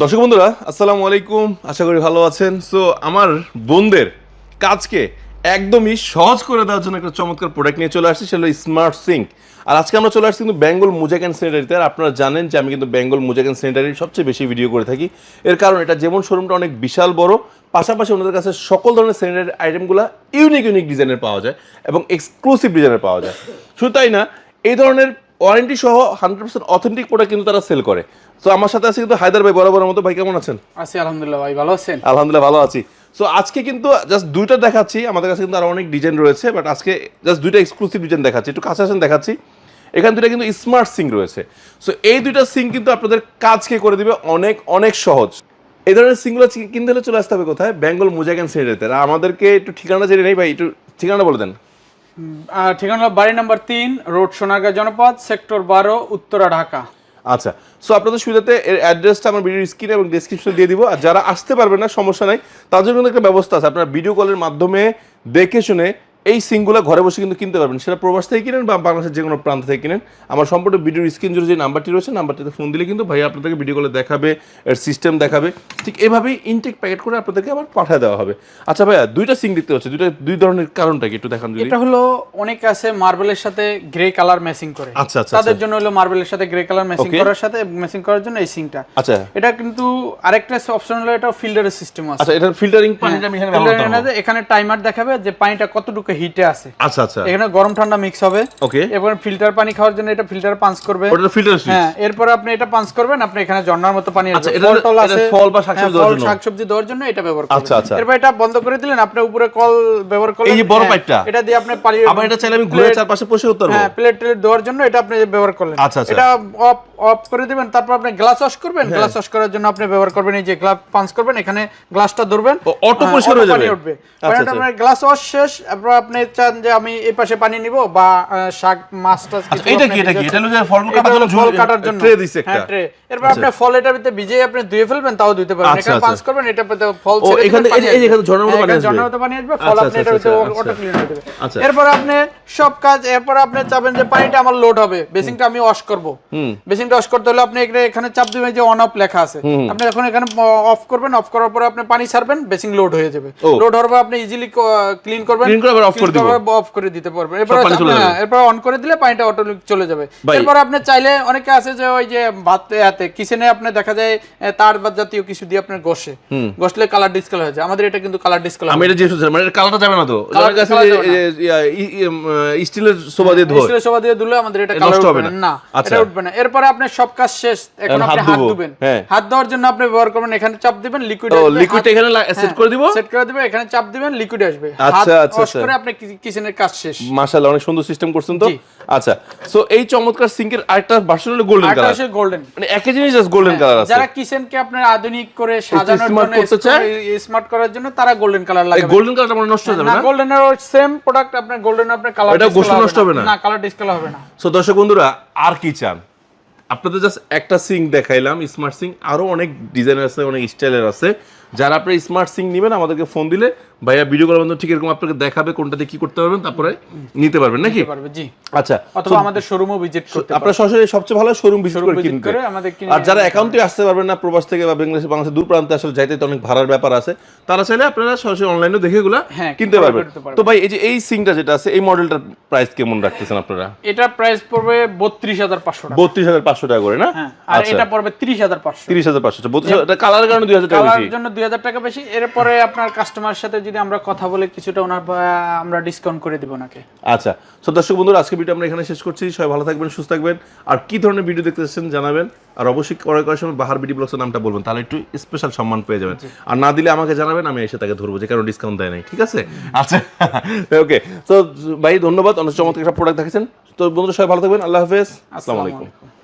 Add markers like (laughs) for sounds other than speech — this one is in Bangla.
দর্শক বন্ধুরা, আসসালামু আলাইকুম। আশা করি ভালো আছেন। সো আমার বোনদের কাজকে একদমই সহজ করে দেওয়ার জন্য একটা চমৎকার প্রোডাক্ট নিয়ে চলে আসছি, সেটা হলো স্মার্ট সিঙ্ক আর আজকে আমরা চলে আসছি কিন্তু বেঙ্গল মুজাক অ্যান্ড আর আপনারা জানেন যে আমি কিন্তু বেঙ্গল মুজাক অ্যান্ড স্যানিটারির সবচেয়ে বেশি ভিডিও করে থাকি। এর কারণ এটা যেমন শোরুমটা অনেক বিশাল বড়, পাশাপাশি ওনাদের কাছে সকল ধরনের স্যানিটারি আইটেমগুলো ইউনিক ইউনিক ডিজাইনের পাওয়া যায় এবং এক্সক্লুসিভ ডিজাইনের পাওয়া যায়। শুধু তাই না, এই ধরনের ওয়ারেন্টি সহ হান্ড্রেড পার্সেন্ট অথেন্টিক প্রোডাক্ট কিন্তু তারা সেল করে। তো আমার সাথে আছে কিন্তু হায়দার ভাই বরাবরের মতো। ভাই কেমন আছেন? আছি আলহামদুলিল্লাহ ভাই ভালো আছেন? আলহামদুলিল্লাহ ভালো আছি। সো আজকে কিন্তু জাস্ট দুইটা দেখাচ্ছি। আমাদের কাছে কিন্তু আরও অনেক ডিজাইন রয়েছে বাট আজকে জাস্ট দুইটা এক্সক্লুসিভ ডিজাইন দেখাচ্ছি। একটু কাছে আসেন দেখাচ্ছি। এখান দুইটা কিন্তু স্মার্ট সিং রয়েছে। সো এই দুইটা সিং কিন্তু আপনাদের কাজকে করে দিবে অনেক অনেক সহজ। এই ধরনের সিংগুলো কিনতে হলে চলে আসতে হবে কোথায়? বেঙ্গল অ্যান্ড সেন্টারিতে আর আমাদেরকে একটু ঠিকানা জেনে নেই ভাই একটু ঠিকানা বলে দেন। ঠিকানা বাড়ি নাম্বার তিন, রোড সোনারগাঁ জনপদ, সেক্টর বারো, উত্তরা, ঢাকা। আচ্ছা সো আপনাদের সুবিধাতে এর অ্যাড্রেসটা আমার ভিডিও স্ক্রিনে এবং ডিসক্রিপশনে দিয়ে দিব। আর যারা আসতে পারবেন না, সমস্যা নাই, তাদের জন্য একটা ব্যবস্থা আছে। আপনারা ভিডিও কলের মাধ্যমে দেখে শুনে এই সিংগুলো ঘরে বসে কিন্তু কিনতে পারবেন। সেটা প্রবাস থেকে কিনেন বা বাংলাদেশের যে কোনো প্রান্ত থেকে কিনেন। আমার সম্পূর্ণ ভিডিওর স্ক্রিন জুড়ে যে নাম্বারটি রয়েছে নাম্বারটিতে ফোন দিলে কিন্তু ভাই আপনাদেরকে ভিডিও কলে দেখাবে এর সিস্টেম দেখাবে। ঠিক এভাবেই ইনটেক প্যাকেট করে আপনাদেরকে আবার পাঠিয়ে দেওয়া হবে। আচ্ছা ভাইয়া দুইটা সিং দেখতে হচ্ছে দুইটা দুই ধরনের কারণটা কি একটু দেখান যদি। এটা হলো অনেক আছে মার্বেলের সাথে গ্রে কালার ম্যাচিং করে। আচ্ছা, আচ্ছা, তাদের জন্য হলো মার্বেলের সাথে গ্রে কালার ম্যাচিং করার সাথে ম্যাচিং করার জন্য এই সিংটা আচ্ছা। এটা কিন্তু আরেকটা অপশন হলো এটা ফিল্টারের সিস্টেম আছে। আচ্ছা এটা ফিল্টারিং পানিটা আমি এখানে এখানে টাইমার দেখাবে যে পানিটা কতটুকু হিটে আছে আচ্ছা আচ্ছা এখানে গরম ঠান্ডা মিক্স হবে ওকে এবার ফিল্টার পানি খাওয়ার জন্য এটা ফিল্টার পাঞ্চ করবে ওটা ফিল্টার সুইচ হ্যাঁ এরপর আপনি এটা পাঞ্চ করবেন আপনি এখানে ঝর্ণার মতো পানি আচ্ছা, আসবে এটা- ফল টল আছে ফল বা শাকসবজি হ্যাঁ, দেওয়ার ফল জন্য। শাকসবজি দেওয়ার জন্য এটা ব্যবহার করবেন আচ্ছা, আচ্ছা। এরপর এটা বন্ধ করে দিলেন আপনি উপরে কল ব্যবহার করলেন এই যে বড় হ্যাঁ, পাইপটা? এটা দিয়ে আপনি পানি আবার এটা চাইলে আমি ঘুরে চারপাশে বসে করতে পারব হ্যাঁ প্লেট টেলেট দেওয়ার জন্য এটা আপনি ব্যবহার করলেন আচ্ছা, আচ্ছা। এটা অফ অফ করে দিবেন তারপর আপনি গ্লাস ওয়াশ করবেন হ্যাঁ। গ্লাস ওয়াশ করার জন্য আপনি ব্যবহার করবেন এই যে গ্লাস পাঞ্চ করবেন এখানে গ্লাসটা ধরবেন হ্যাঁ, পরিষ্কার হয়ে পানি যাবে? উঠবে আচ্ছা, পানিটা আচ্ছা। আপনার গ্লাস ওয়াশ শেষ এরপর আপনি চান যে আমি এই পাশে পানি নিব বা শাক মাছ টাছ আচ্ছা, কিছু এটা কি, এটা কি? এটা হলো এটা কাটার জন্য ফল কাটার জন্য tray দিছে একটা। হ্যাঁ ট্রে এরপর আপনি ফল এটার ভিতরে ভিজে আপনি ধুয়ে ফেলবেন তাও ধুতে পারবেন আচ্ছা, এখানে আচ্ছা। করবেন এটা পেতে ফল ও, ছেড়ে এখানে- এই যে-। এখানে ঝর্ণার মতো হ্যাঁ, পানি আসবে। ঝর্ণার মতো পানি আসবে ফল আচ্ছা, আপনি আচ্ছা, এটার ভিতরে আচ্ছা, অটো আচ্ছা। ক্লিন হয়ে যাবে আচ্ছা। এরপর আপনি সব কাজ এরপর আপনি চাবেন যে পানিটা আমার লোড হবে বেসিংটা আমি ওয়াশ করব বেসিংটা ওয়াশ করতে হলে আপনি এখানে- এখানে চাপ দিবেন যে অন অফ লেখা আছে আপনি এখন এখানে অফ করবেন অফ করার পরে আপনি পানি ছাড়বেন বেসিং লোড হয়ে যাবে লোড হওয়ার পর আপনি ইজিলি ক্লিন করবেন Clean করে off করে দিব। অফ করে দিতে পারবেন। এরপর আপনি- হ্যাঁ, এরপর অন করে দিলে পানিটা অটোমেটিক চলে যাবে। এরপর আপনি চাইলে অনেকে আছে যে ওই যে ভাত এতে কিচেনে আপনি দেখা যায় তার বা জাতীয় কিছু দিয়ে আপনার কালার ডিসকালার হয়ে যায়। আমাদের এটা কিন্তু কালার ডিসকালার আমি এটা মানে কালারটা যাবে না তো। কাছে স্টিলের সোফা দিয়ে ধোয়। সবা দিয়ে দিলে আমাদের এটা কালার উঠবে না। না। আচ্ছা। এটা উঠবে না। এরপরে আপনার সব কাজ শেষ। এখন আপনি হাত হাত ধুবো। ধুবেন। হ্যাঁ। হাত দেওয়ার জন্য আপনি ব্যবহার করবেন এখানে চাপ দিবেন লিকুইড টা এখানে সেট করে দিব? সেট করে দিবেন এখানে চাপ দিবেন লিকুইড আসবে। আচ্ছা, আচ্ছা, আচ্ছা। করে আপনি কিচেনের কাজ শেষ? মাশাআল্লাহ অনেক সুন্দর সিস্টেম করছেন তো? আচ্ছা সো এই চমৎকার সিঙ্কের আরেকটা ভার্সন হলো গোল্ডেন কালার গোল্ডেন মানে একই জিনিস জাস্ট গোল্ডেন কালার আছে। যারা কিচেনকে আপনার আধুনিক করে সাজানোর জন্য করতে চায়? স্মার্ট করার জন্য তারা গোল্ডেন কালার লাগাবে। গোল্ডেন কালারটা মানে নষ্ট যাবে না না? গোল্ডেনের সেম প্রোডাক্ট আপনার গোল্ডেন আপনার কালার এটা নষ্ট হবে না? না কালার ডিসকালার হবে না। সো দর্শক বন্ধুরা আর কি চান? আপনাদের জাস্ট একটা সিং দেখাইলাম স্মার্ট সিং আরও অনেক ডিজাইনের আছে অনেক স্টাইলের আছে। যারা আপনি স্মার্ট সিং নেবেন আমাদেরকে ফোন দিলে ভাইয়া ভিডিও করার মধ্যে ঠিক এরকম আপনাকে দেখাবে কোনটাতে কি করতে পারবেন তারপরে নিতে পারবেন নাকি? জি। আচ্ছা অথবা আমাদের শোরুমও ভিজিট করতে আপনার সরাসরি সবচেয়ে ভালো শোরুম ভিজিট করে কিনতে। আর যারা আসতে পারবেন না প্রবাস থেকে বা বাংলাদেশ দূর প্রান্তে আসলে যাইতে তো অনেক ভাড়ার ব্যাপার আছে তারা চাইলে আপনারা সরাসরি অনলাইনে দেখে এগুলা হ্যাঁ, কিনতে পারবেন। তো ভাই এই যে এই সিংটা যেটা আছে এই মডেলটার প্রাইস কেমন রাখতেছেন আপনারা? এটা প্রাইস পড়বে বত্রিশ হাজার পাঁচশো টাকা। বত্রিশ হাজার পাঁচশো টাকা করে না? হ্যাঁ আর আচ্ছা। এটা পড়বে তিরিশ হাজার পাঁচশো। তিরিশ হাজার পাঁচশো কারণে হাজার টাকা কালার বেশি জন্য দুই হাজার টাকা বেশি এরপরে আপনার কাস্টমার সাথে যদি আমরা কথা বলে কিছুটা ওনার আমরা ডিসকাউন্ট করে দিব ওনাকে। আচ্ছা তো দর্শক বন্ধুরা আজকে ভিডিও আমরা এখানে শেষ করছি। সবাই ভালো থাকবেন সুস্থ থাকবেন। আর কি ধরনের ভিডিও দেখতে চাচ্ছেন জানাবেন। আর অবশ্যই করার করার সময় বাহার বিডি ব্লগসের নামটা বলবেন তাহলে একটু স্পেশাল সম্মান পেয়ে যাবেন। আর না দিলে আমাকে জানাবেন আমি এসে তাকে ধরবো যে কারণ ডিসকাউন্ট দেয় নাই ঠিক আছে? আচ্ছা (laughs) ওকে তো ভাই ধন্যবাদ। অনেক চমৎকার একটা প্রোডাক্ট দেখেছেন তো বন্ধুরা সবাই ভালো থাকবেন আল্লাহ হাফেজ। আসসালামু আলাইকুম। আলাইকুম।